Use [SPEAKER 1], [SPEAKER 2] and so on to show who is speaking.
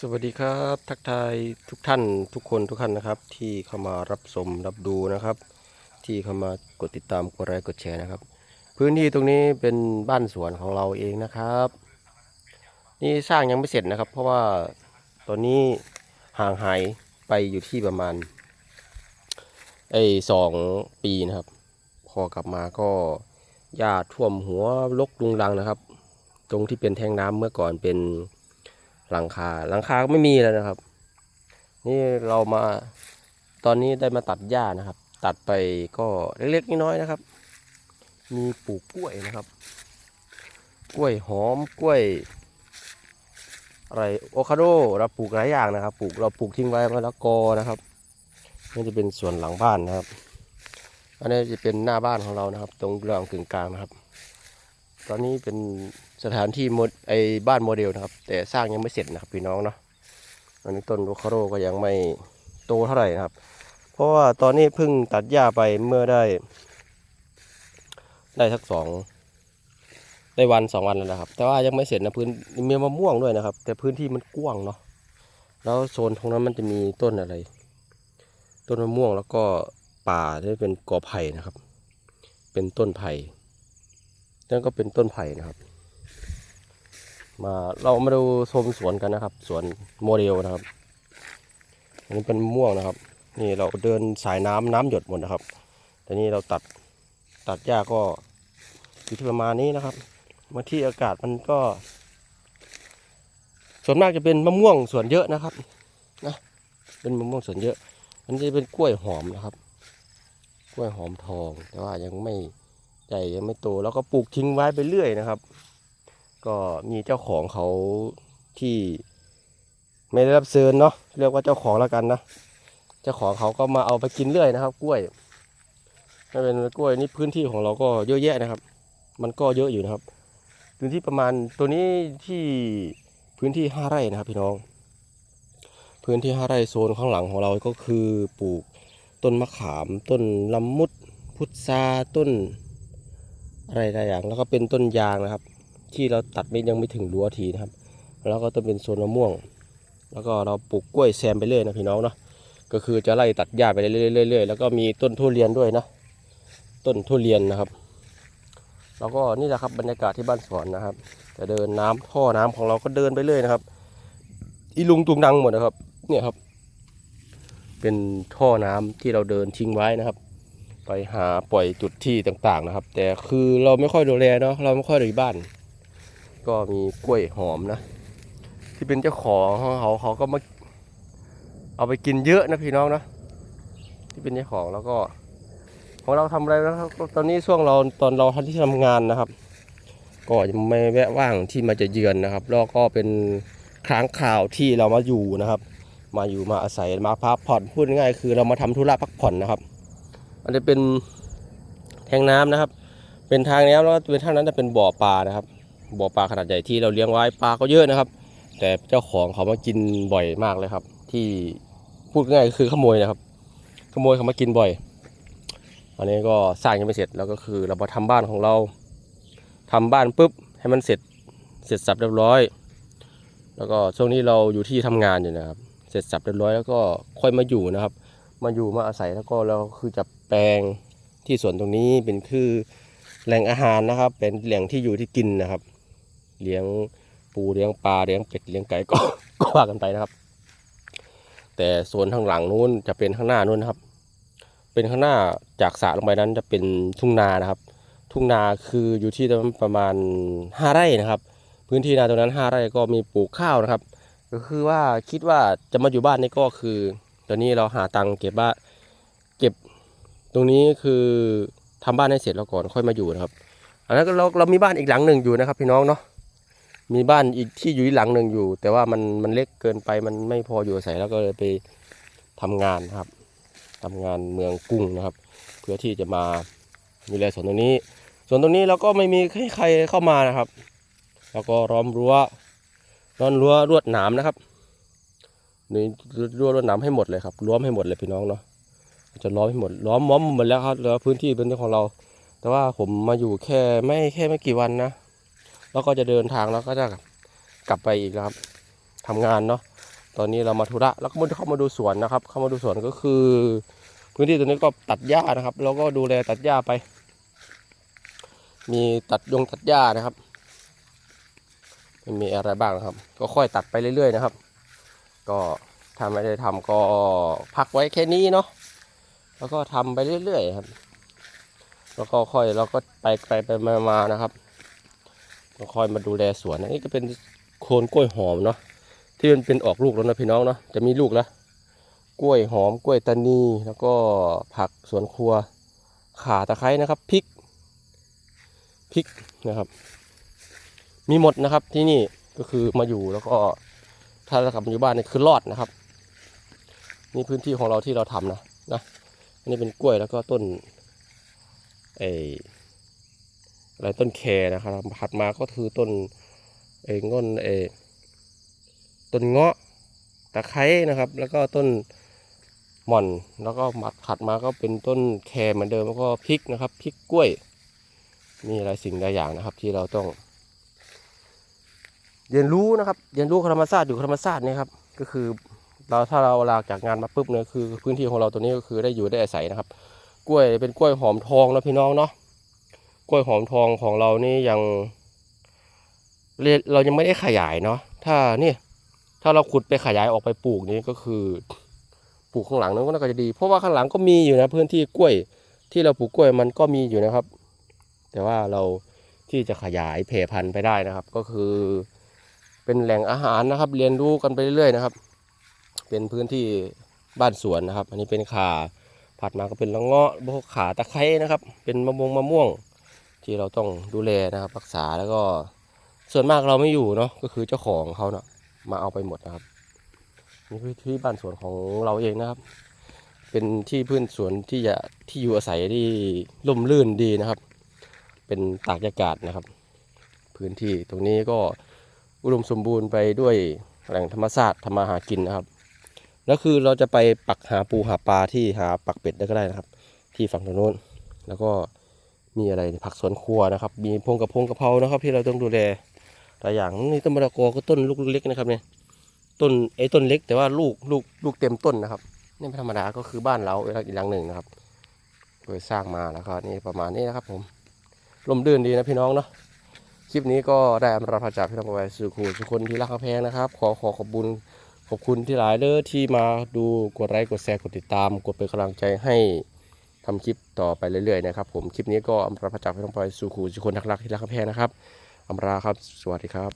[SPEAKER 1] สวัสดีครับ ทักทายทุกท่านทุกคนทุกท่านนะครับ ที่เข้ามารับชมรับดูนะครับ ที่เข้ามากดติดตามกดไลค์กดแชร์นะครับ พื้นที่ตรงนี้เป็นบ้านสวนของเราเองนะครับ นี่สร้างยังไม่เสร็จนะครับ เพราะว่าตอนนี้ห่างหายไปอยู่ที่ประมาณไอ้สองปีนะครับ พอกลับมาก็หญ้าท่วมหัวลกลุงรังนะครับ ตรงที่เป็นแทงน้ำเมื่อก่อนเป็น หลังคาหลังคาก็ไม่มีแล้วนะครับ นี่เรามาตอนนี้ได้มาตัดหญ้านะครับ ตัดไปก็เล็กๆน้อยๆนะครับ มีปลูกกล้วยนะครับ กล้วยหอมกล้วยอะไรโอคาโดเราปลูกหลายอย่างนะครับ ปลูกเราปลูกทิ้งไว้มะละกอนะครับนี่จะเป็นส่วนหลังบ้านนะครับ อันนี้จะเป็นหน้าบ้านของเรานะครับ ตรงกลางกึ่งกลางนะครับ ตอนนี้เป็นสถานที่มดไอ้บ้านโมเดลนะครับ แต่สร้างยังไม่เสร็จนะครับพี่น้องเนาะอันนี้ต้นโวคาโรก็ยังไม่โตเท่าไหร่นะครับ เพราะว่าตอนนี้เพิ่งตัดหญ้าไปเมื่อได้ ได้สักสองได้วันสองวันแล้วนะครับ แต่ว่ายังไม่เสร็จนะพื้นมีมะม่วงด้วยนะครับ แต่พื้นที่มันกว้างเนาะแล้วโซนตรงนั้นมันจะมีต้นอะไร ต้นมะม่วงแล้วก็ป่าที่เป็นกอไผ่นะครับ เป็นต้นไผ่ นั่นก็เป็นต้นไผ่นะครับ มาเรามาดูชมสวนกันนะครับ สวนโมเดลนะครับอันนี้เป็นมะม่วงนะครับ นี่เราเดินสายน้ำน้ำหยดหมดนะครับแต่นี่เราตัดตัดหญ้าก็อยู่ที่ประมาณนี้นะครับบาที่อากาศมันก็ ส่วนมากจะเป็นมะม่วงส่วนเยอะนะครับนะเป็นมะม่วงส่วนเยอะอันจะเป็นกล้วยหอมนะครับ กล้วยหอมทอง แต่ว่ายังไม่ ใหญ่ยังไม่โตแล้วก็ปลูกทิ้งไว้ไปเรื่อยนะครับ ก็มีเจ้าของเขาที่ไม่ได้รับเชิญเนาะเรียกว่าเจ้าของแล้วกันนะเจ้าของเขาก็มาเอาไปกินเรื่อยนะครับ กล้วยถ้าเป็นกล้วยนี่พื้นที่ของเราก็เยอะแยะนะครับ มันก็เยอะอยู่นะครับ พื้นที่ประมาณตัวนี้ที่พื้นที่ห้าไร่นะครับ พี่น้อง พื้นที่ห้าไร่โซนข้างหลังของเราก็คือปลูกต้นมะขาม ต้นลำมุด พุทราต้น อะไรหลายอย่างแล้วก็เป็นต้นยางนะครับ ที่เราตัดไม่ยังไม่ถึงรั้วทีนะครับ แล้วก็ต้องเป็นโซนมะม่วง แล้วก็เราปลูกกล้วยแซมไปเรื่อยนะพี่น้องเนาะก็คือจะไล่ตัดหญ้าไปเรื่อยๆๆแล้วก็มีต้นทุเรียนด้วยนะ ต้นทุเรียนนะครับ แล้วก็นี่แหละครับบรรยากาศที่บ้านสวนนะครับจะเดินน้ำท่อน้ำของเราก็เดินไปเรื่อยนะครับ อีลุงตุงนังหมดนะครับ เนี่ยครับ เป็นท่อน้ำที่เราเดินทิ้งไว้นะครับ ไปหาปล่อยจุดที่ต่างๆนะครับ แต่คือเราไม่ค่อยดูแลเนาะเราไม่ค่อยอยู่บ้าน ก็มีกล้วยหอมนะ ที่เป็นเจ้าของเขาเขาก็มาเอาไปกินเยอะนะพี่น้องนะที่เป็นเจ้าของแล้วก็ ของเราทำอะไรนะครับตอนนี้ช่วงเราตอนเราทำที่ทำงานนะครับ ก็ยังไม่แวะว่างที่มาจะเยือนนะครับ แล้วก็เป็นครั้งข่าวที่เรามาอยู่นะครับ มาอยู่มาอาศัยมาพักผ่อนพูดง่ายๆคือเรามาทำธุระพักผ่อนนะครับ อันนี้เป็นแทงน้ำนะครับ เป็นทางน้ำแล้วเป็นทางนั้นจะเป็นบ่อปลานะครับ บ่อปลาขนาดใหญ่ที่เราเลี้ยงไว้ปลาก็เยอะนะครับ แต่เจ้าของเขามากินบ่อยมากเลยครับ ที่พูดง่ายคือขโมยนะครับ ขโมยเขามากินบ่อย อันนี้ก็สร้างยังไม่เสร็จแล้วก็คือเรามาทำบ้านของเราทำบ้านปุ๊บให้มันเสร็จเสร็จสับเรียบร้อย แล้วก็ช่วงนี้เราอยู่ที่ทำงานอยู่นะครับ เสร็จสับเรียบร้อยแล้วก็ค่อยมาอยู่นะครับ มาอยู่มาอาศัยแล้วก็เราคือจะ แปลงที่สวนตรงนี้เป็นคือแหล่งอาหารนะครับ เป็นแหล่งที่อยู่ที่กินนะครับ เลี้ยงปูเลี้ยงปลาเลี้ยงเป็ดเลี้ยงไก่ก็ก็ว่ากันไปนะครับ แต่โซนข้างหลังนู้นจะเป็นข้างหน้านู้นนะครับ เป็นข้างหน้าจากสระลงไปนั้นจะเป็นทุ่งนานะครับ ทุ่งนาคืออยู่ที่ประมาณห้าไร่นะครับ พื้นที่นาตรงนั้นห้าไร่ก็มีปลูกข้าวนะครับ ก็คือว่าคิดว่าจะมาอยู่บ้านนี่ก็คือ ตอนนี้เราหาตังค์เก็บบ้าเก็บ ตรงนี้คือทำบ้านให้เสร็จแล้วก่อนค่อยมาอยู่นะครับ อันนั้นเราเรามีบ้านอีกหลังหนึ่งอยู่นะครับพี่น้องเนาะมีบ้านอีกที่อยู่อีกหลังหนึ่งอยู่ แต่ว่ามันมันเล็กเกินไปมันไม่พออยู่อาศัยแล้วก็เลยไปทำงานนะครับทำงานเมืองกุ้งนะครับ เพื่อที่จะมาดูแลสวนตรงนี้ ส่วนตรงนี้เราก็ไม่มีใครเข้ามานะครับ แล้วก็ล้อมรั้วล้อมรั้วรวดหนามนะครับนี่รั้วรวดหนามให้หมดเลยครับล้อมให้หมดเลยพี่น้องเนาะ จะล้อมให้หมดล้อมม้อมหมดแล้วครับเหลือพื้นที่เป็นของเรา แต่ว่าผมมาอยู่แค่ไม่แค่ไม่กี่วันนะแล้วก็จะเดินทางแล้วก็จะกลับไปอีกนะครับทำงานเนาะตอนนี้เรามาธุระแล้วก็มาเข้ามาดูสวนนะครับ เข้ามาดูสวนก็คือ พื้นที่ตรงนี้ก็ตัดหญ้านะครับ แล้วก็ดูแลตัดหญ้าไป มีตัดยงตัดหญ้านะครับม,มีอะไรบ้างนะครับ ก็ค่อยตัดไปเรื่อยๆนะครับ ก็ถ้าไม่ได้ทำก็พักไว้แค่นี้เนาะ แล้วก็ทำไปเรื่อยๆครับ แล้วก็ค่อยเราก็ไปไปไปมามานะครับก็ค่อยมาดูแลสวนอันนี้ก็เป็นโคนกล้วยหอมเนาะที่มันเป็นออกลูกแล้วนะพี่น้องเนาะจะมีลูกแล้วกล้วยหอมกล้วยตานีแล้วก็ผักสวนครัวข่าตะไคร้นะครับพริกพริกนะครับ มีหมดนะครับที่นี่ก็คือมาอยู่แล้วก็ถ้าเรากลับมาอยู่บ้านนี่คือรอดนะครับ นี่พื้นที่ของเราที่เราทำนะนะ อันนี้เป็นกล้วยแล้วก็ต้นไออะไรต้นแคนะครับถัดมาก็คือต้นไอ้ง้นไอ้ต้นเงาะตะไคร้นะครับ แล้วก็ต้นหม่อนแล้วก็หมักถัดมาก็เป็นต้นแครเหมือนเดิมแล้วก็พริกนะครับพริกกล้วยมีหลายสิ่งหลายอย่างนะครับ ที่เราต้อง เรียนรู้นะครับ เรียนรู้ธรรมชาติอยู่ธรรมชาติเนี่ยครับ ก็คือ เราถ้าเราลาจากงานมาปุ๊บเนี่ยคือ พื้นที่ของเราตัวนี้ก็คือได้อยู่ได้อาศัยนะครับ กล้วยเป็นกล้วยหอมทองนะพี่น้องเนาะกล้วยหอมทองของเรานี่ยังเรายังไม่ได้ขยายเนาะถ้านี่ถ้าเราขุดไปขยายออกไปปลูกนี่ก็คือ ปลูกข้างหลังนั้นก็น่าจะดี เพราะว่าข้างหลังก็มีอยู่นะพื้นที่กล้วยที่เราปลูกกล้วยมันก็มีอยู่นะครับ แต่ว่าเราที่จะขยายแผ่พันธุ์ไปได้นะครับ ก็คือ เป็นแหล่งอาหารนะครับ เรียนรู้กันไปเรื่อยๆนะครับ เป็นพื้นที่บ้านสวนนะครับ อันนี้เป็นขาผัดมาก็เป็นละเงาะพวกขาตะไคร้นะครับ เป็นมะม่วงมะม่วง ที่เราต้องดูแลนะครับ รักษาแล้วก็ส่วนมากเราไม่อยู่เนาะก็คือเจ้าของเขาเนาะมาเอาไปหมดนะครับนี่คือที่บ้านสวนของเราเองนะครับ เป็นที่พื้นสวนที่จะที่อยู่อาศัยที่ร่มรื่นดีนะครับ เป็นตากอากาศนะครับ พื้นที่ตรงนี้ก็อุดมสมบูรณ์ไปด้วยแหล่งธรรมชาติทำมาหากินนะครับ แล้วคือเราจะไปปักหาปูหาปลาที่หาปักเป็ดได้ก็ได้นะครับ ที่ฝั่งตรงโน้น แล้วก็มีอะไรผักสวนครัวนะครับ มีพงกระพงกระเพรานะครับ ที่เราต้องดูแลหลายอย่างนี่ต้นมะละกอก็ต้นลูกเล็กนะครับเนี่ยต้นไอ้ต้นเล็ก แต่ว่าลูกลูกลูกเต็มต้นนะครับนี่ไม่ธรรมดาก็คือบ้านเราอีกอีกหลังหนึ่งนะครับโดยสร้างมาแล้วก็นี่ประมาณนี้นะครับ ผมลมดื่นดีนะพี่น้องเนาะคลิปนี้ก็ได้อำลาพระจากพี่น้องไปสู่ครูทุกคนที่รักแพงนะครับ ขอขอขอบคุณ ขอบคุณที่หลายเด้อที่มาดูกดไลค์กดแชร์กดติดตาม กดเป็นกำลังใจให้ทำคลิปต่อไปเรื่อยๆนะครับผมคลิปนี้ก็อัมราพระจักพี่น้องปสู่ครูทุกคนทักรักที่รักกระแพ้นะครับอัมราครับ สวัสดีครับ